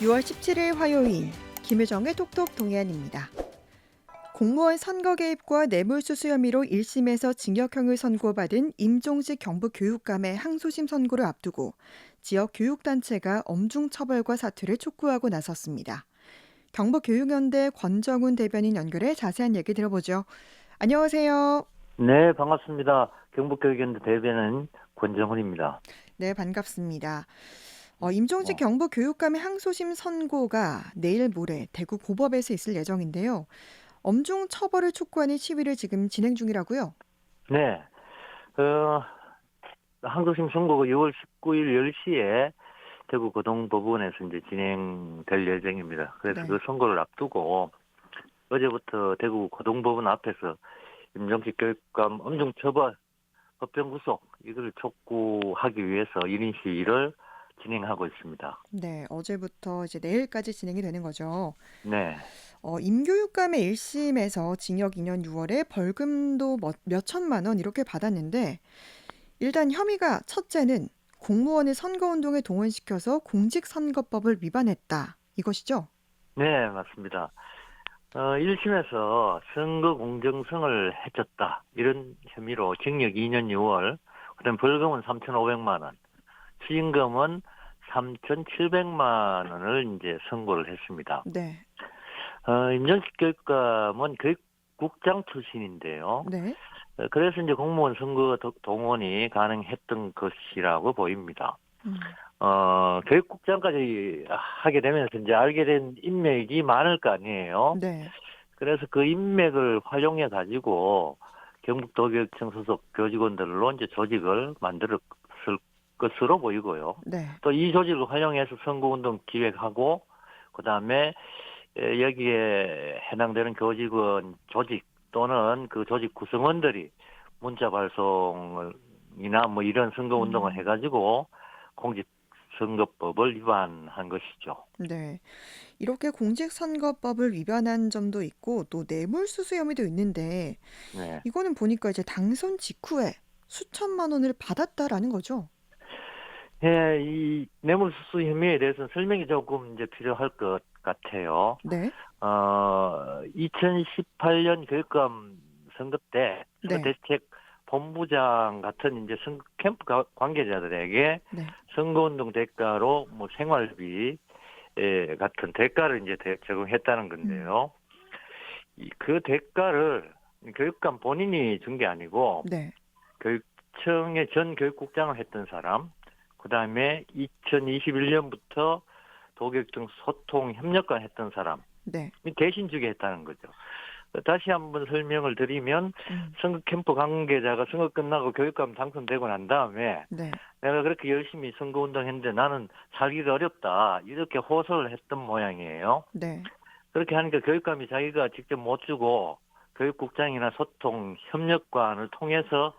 6월 17일 화요일 김효정의 톡톡 동해안입니다. 공무원 선거 개입과 뇌물수수 혐의로 1심에서 징역형을 선고받은 임종식 경북 교육감의 항소심 선고를 앞두고 지역 교육단체가 엄중 처벌과 사퇴를 촉구하고 나섰습니다. 경북 교육연대 권정훈 대변인 연결해 자세한 얘기 들어보죠. 안녕하세요. 네, 반갑습니다. 경북 교육연대 대변인 권정훈입니다. 네, 반갑습니다. 어, 임종직 어. 경북 교육감의 항소심 선고가 내일 모레 대구 고법에서 있을 예정인데요. 엄중 처벌을 촉구하는 시위를 지금 진행 중이라고요. 네, 어, 항소심 선고가 6월 19일 10시에 대구 고동법원에서 이제 진행될 예정입니다. 그래서 네. 그 선고를 앞두고 어제부터 대구 고동법원 앞에서 임종식 교육감 엄중 처벌 법정 구속 이걸 촉구하기 위해서 1인 시위를 진행하고 있습니다. 네, 어제부터 이제 내일까지 진행이 되는 거죠. 네. 어, 임교육감의 1심에서 징역 2년 6월에 벌금도 몇, 몇 천만 원 이렇게 받았는데 일단 혐의가 첫째는 공무원을 선거운동에 동원시켜서 공직선거법을 위반했다. 이것이죠? 네, 맞습니다. 어, 1심에서 선거 공정성을 해쳤다. 이런 혐의로 징역 2년 6월, 그 다음 벌금은 3,500만 원, 추징금은 3,700만 원을 이제 선고를 했습니다. 네. 어, 임정식 교육감은 교육국장 출신인데요. 네. 어, 그래서 이제 공무원 선거 도- 동원이 가능했던 것이라고 보입니다. 음, 어, 교육국장까지 하게 되면서 이제 알게 된 인맥이 많을 거 아니에요. 네. 그래서 그 인맥을 활용해 가지고 경북도교육청 소속 교직원들로 이제 조직을 만들었을 것으로 보이고요. 네. 또 이 조직을 활용해서 선거운동 기획하고 그다음에 에, 여기에 해당되는 교직원 조직 또는 그 조직 구성원들이 문자 발송이나 뭐 이런 선거운동을 음. 해가지고 공직 선거법을 위반한 것이죠. 네. 이렇게 공직선거법을 위반한 점도 있고 또 뇌물수수 혐의도 있는데 네. 이거는 보니까 이제 당선 직후에 수천만 원을 받았다라는 거죠. 예, 이 뇌물수수 혐의에 대해서는 설명이 조금 이제 필요할 것 같아요. 네. 어, 2018년 교육감 선거 때 네. 선거대책 본부장 같은 이제 선거 캠프 가- 관계자들에게 네. 선거운동 대가로 뭐 생활비 에, 같은 대가를 이제 대- 제공했다는 건데요. 음. 이- 그 대가를 교육감 본인이 준 게 아니고 네. 교육청의 전 교육국장을 했던 사람, 그 다음에 2021년부터 도교육청 소통 협력관 했던 사람, 네. 대신 주게 했다는 거죠. 다시 한번 설명을 드리면 음, 선거 캠프 관계자가 선거 끝나고 교육감 당선되고 난 다음에 네. 내가 그렇게 열심히 선거 운동했는데 나는 살기가 어렵다 이렇게 호소를 했던 모양이에요. 네. 그렇게 하니까 교육감이 자기가 직접 못 주고 교육국장이나 소통 협력관을 통해서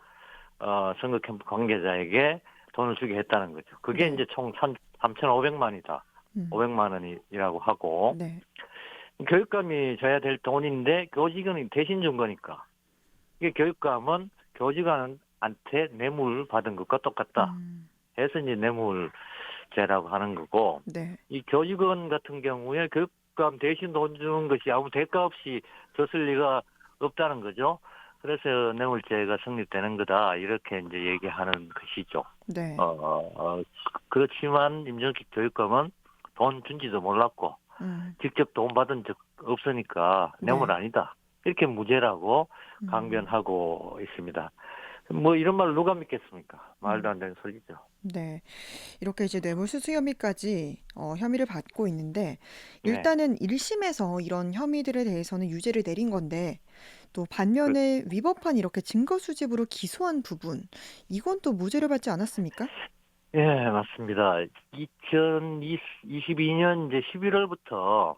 어, 선거 캠프 관계자에게 돈을 주게 했다는 거죠. 그게 네. 이제 총 3,500만이다. 음, 500만 원이라고 하고 네. 교육감이 줘야 될 돈인데 교직원이 대신 준 거니까 이게 교육감은 교직원한테 뇌물 받은 것과 똑같다 음, 해서 이제 뇌물죄라고 하는 거고 네. 이 교직원 같은 경우에 교육감 대신 돈 주는 것이 아무 대가 없이 줬을 리가 없다는 거죠. 그래서 뇌물죄가 성립되는 거다 이렇게 이제 얘기하는 것이죠. 네. 어, 어, 어, 그렇지만 임정식 교육감은 돈 준지도 몰랐고 음, 직접 돈 받은 적 없으니까 뇌물 네. 아니다. 이렇게 무죄라고 음. 강변하고 있습니다. 뭐 이런 말 누가 믿겠습니까? 말도 안 되는 소리죠. 네. 이렇게 이제 뇌물수수 혐의까지 어, 혐의를 받고 있는데 네. 일단은 1심에서 이런 혐의들에 대해서는 유죄를 내린 건데 또 반면에 위법한 이렇게 증거 수집으로 기소한 부분 이건 또 무죄를 받지 않았습니까? 예, 맞습니다. 2022년 이제 11월부터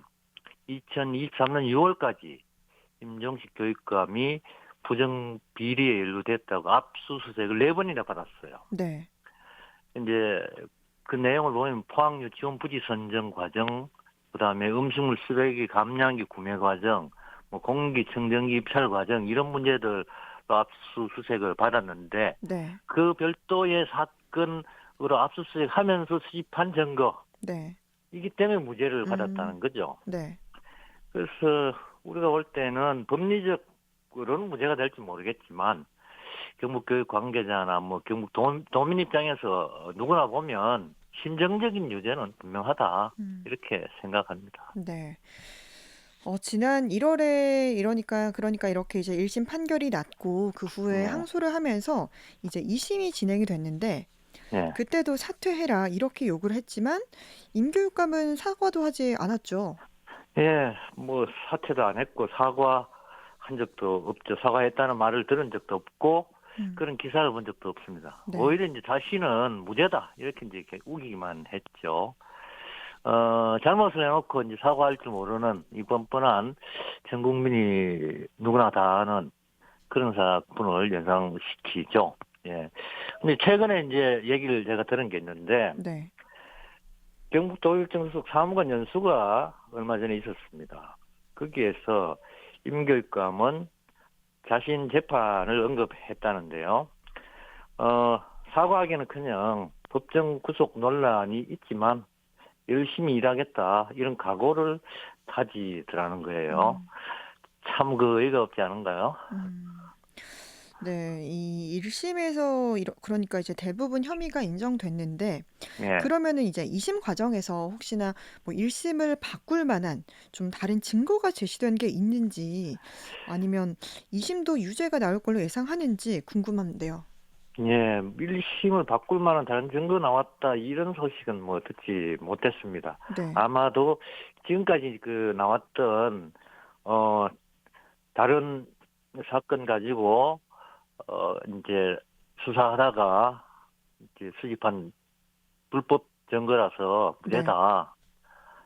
2023년 6월까지 임종식 교육감이 부정 비리에 연루됐다고 압수수색을 네 번이나 받았어요. 네. 이제 그 내용을 보면 포항 유치원 부지 선정 과정, 그다음에 음식물 쓰레기 감량기 구매 과정, 뭐 공기 청정기 입찰 과정 이런 문제들 압수수색을 받았는데 네. 그 별도의 사건으로 압수수색하면서 수집한 증거 네. 이기 때문에 무죄를 음. 받았다는 거죠. 네. 그래서 우리가 볼 때는 법리적으로는 무죄가 될지 모르겠지만 경북 교육 관계자나 뭐 경북 도, 도민 입장에서 누구나 보면 심정적인 유죄는 분명하다 음. 이렇게 생각합니다. 네. 어, 지난 1 월에 이러니까 그러니까 이렇게 이제 1 심 판결이 났고 그 후에 네. 항소를 하면서 이제 2 심이 진행이 됐는데 네. 그때도 사퇴해라 이렇게 요구를 했지만 임교육감은 사과도 하지 않았죠. 예, 뭐 사퇴도 안 했고 사과 한 적도 없죠. 사과했다는 말을 들은 적도 없고 음. 그런 기사를 본 적도 없습니다. 네. 오히려 이제 자신은 무죄다 이렇게 이제 이렇게 우기기만 했죠. 어, 잘못을 해놓고 이제 사과할 줄 모르는 이 뻔뻔한 전 국민이 누구나 다 아는 그런 사건을 연상시키죠. 예. 근데 최근에 이제 얘기를 제가 들은 게 있는데 네. 경북 도일정 소속 사무관 연수가 얼마 전에 있었습니다. 거기에서 임교육감은 자신 재판을 언급했다는데요. 어, 사과하기는-커녕 법정 구속 논란이 있지만 열심히 일하겠다 이런 각오를 다지더라는 거예요. 음. 참그 의가 없지 않은가요? 음. 네, 이 1심에서 이러, 그러니까 이제 대부분 혐의가 인정됐는데 예. 그러면은 이제 2심 과정에서 혹시나 뭐 1심을 바꿀 만한 좀 다른 증거가 제시된 게 있는지 아니면 2심도 유죄가 나올 걸로 예상하는지 궁금한데요. 예, 밀심을 바꿀 만한 다른 증거 나왔다 이런 소식은 뭐 듣지 못했습니다. 네. 아마도 지금까지 그 나왔던 어 다른 사건 가지고 어 이제 수사하다가 이제 수집한 불법 증거라서 무죄다.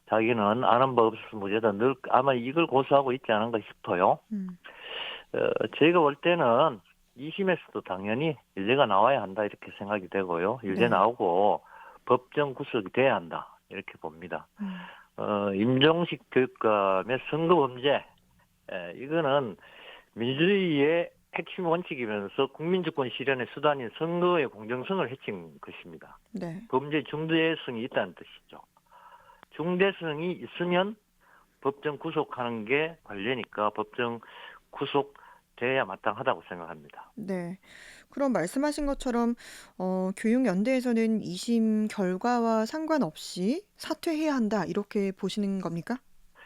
자기는 아는 법 없어서 무죄다. 늘 아마 이걸 고수하고 있지 않은가 싶어요. 음. 어, 저희가 볼 때는 2심에서도 당연히 유죄가 나와야 한다 이렇게 생각이 되고요. 유죄 네. 나오고 법정 구속이 돼야 한다 이렇게 봅니다. 음. 어, 임종식 교육감의 선거 범죄, 에, 이거는 민주주의의 핵심 원칙이면서 국민주권 실현의 수단인 선거의 공정성을 해친 것입니다. 네. 범죄 중대성이 있다는 뜻이죠. 중대성이 있으면 법정 구속하는 게 관례니까 법정 구속 돼야 마땅하다고 생각합니다. 네. 그럼 말씀하신 것처럼 어, 교육연대에서는 2심 결과와 상관없이 사퇴해야 한다 이렇게 보시는 겁니까?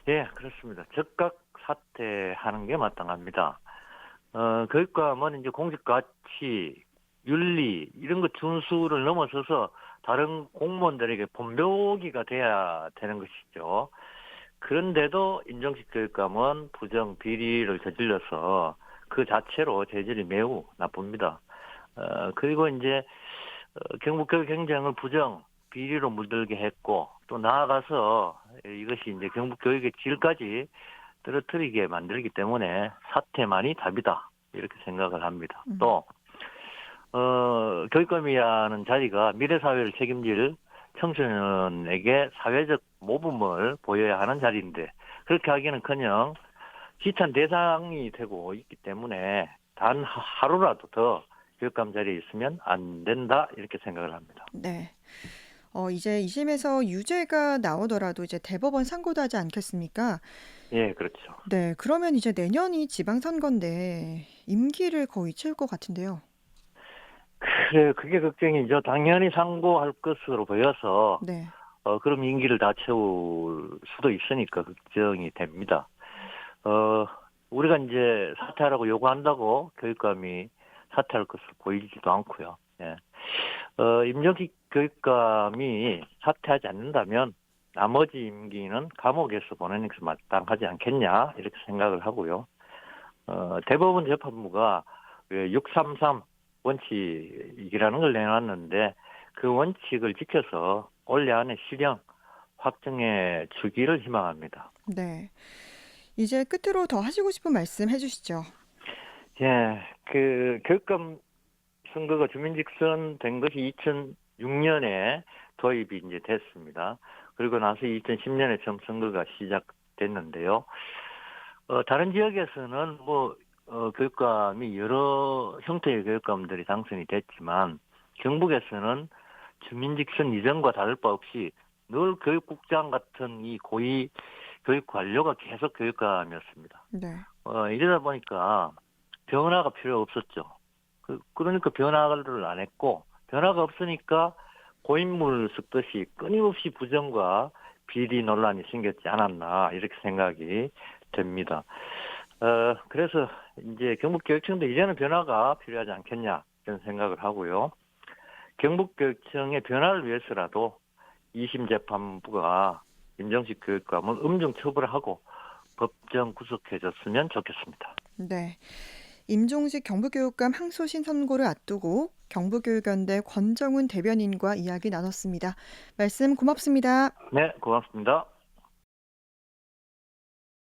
예, 그렇습니다. 즉각 사퇴하는 게 마땅합니다. 어, 교육감은 이제 공직 가치, 윤리 이런 것 준수를 넘어서서 다른 공무원들에게 본보기가 돼야 되는 것이죠. 그런데도 임정식 교육감은 부정 비리를 저질러서 그 자체로 재질이 매우 나쁩니다. 어, 그리고 이제 어, 경북교육 행정을 부정 비리로 물들게 했고 또 나아가서 이것이 이제 경북 교육의 질까지 떨어뜨리게 만들기 때문에 사퇴만이 답이다 이렇게 생각을 합니다. 음. 또 어, 교육감이라는 자리가 미래 사회를 책임질 청소년에게 사회적 모범을 보여야 하는 자리인데 그렇게 하기는커녕 지탄 대상이 되고 있기 때문에 단 하루라도 더 교육감 자리에 있으면 안 된다 이렇게 생각을 합니다. 네. 어, 이제 2심에서 유죄가 나오더라도 이제 대법원 상고도 하지 않겠습니까? 예, 그렇죠. 네. 그러면 이제 내년이 지방선거인데 임기를 거의 채울 것 같은데요. 그래, 그게 걱정이죠. 당연히 상고할 것으로 보여서, 네. 어, 그럼 임기를 다 채울 수도 있으니까 걱정이 됩니다. 어, 우리가 이제 사퇴하라고 요구한다고 교육감이 사퇴할 것으로 보이지도 않고요. 예. 어, 임정식 교육감이 사퇴하지 않는다면 나머지 임기는 감옥에서 보내는 것이 마땅하지 않겠냐, 이렇게 생각을 하고요. 어, 대법원 재판부가 633 원칙이라는 걸 내놨는데 그 원칙을 지켜서 올해 안에 실형 확정해 주기를 희망합니다. 네. 이제 끝으로 더 하시고 싶은 말씀 해주시죠. 예, 그 교육감 선거가 주민직선 된 것이 2006년에 도입이 이제 됐습니다. 그리고 나서 2010년에 처음 선거가 시작됐는데요. 어, 다른 지역에서는 뭐 어, 교육감이 여러 형태의 교육감들이 당선이 됐지만 경북에서는 주민직선 이전과 다를 바 없이 늘 교육국장 같은 이 고위 교육 관료가 계속 교육감이었습니다. 네. 어, 이러다 보니까 변화가 필요 없었죠. 그, 그러니까 변화를 안 했고 변화가 없으니까 고인물 섞듯이 끊임없이 부정과 비리 논란이 생겼지 않았나 이렇게 생각이 됩니다. 어, 그래서 이제 경북교육청도 이제는 변화가 필요하지 않겠냐 이런 생각을 하고요. 경북교육청의 변화를 위해서라도 2심 재판부가 임정식 교육감을 음중 처벌하고 법정 구속해줬으면 좋겠습니다. 네. 임종식 경북교육감 항소심 선고를 앞두고 경북교육연대 권정훈 대변인과 이야기 나눴습니다. 말씀 고맙습니다. 네, 고맙습니다.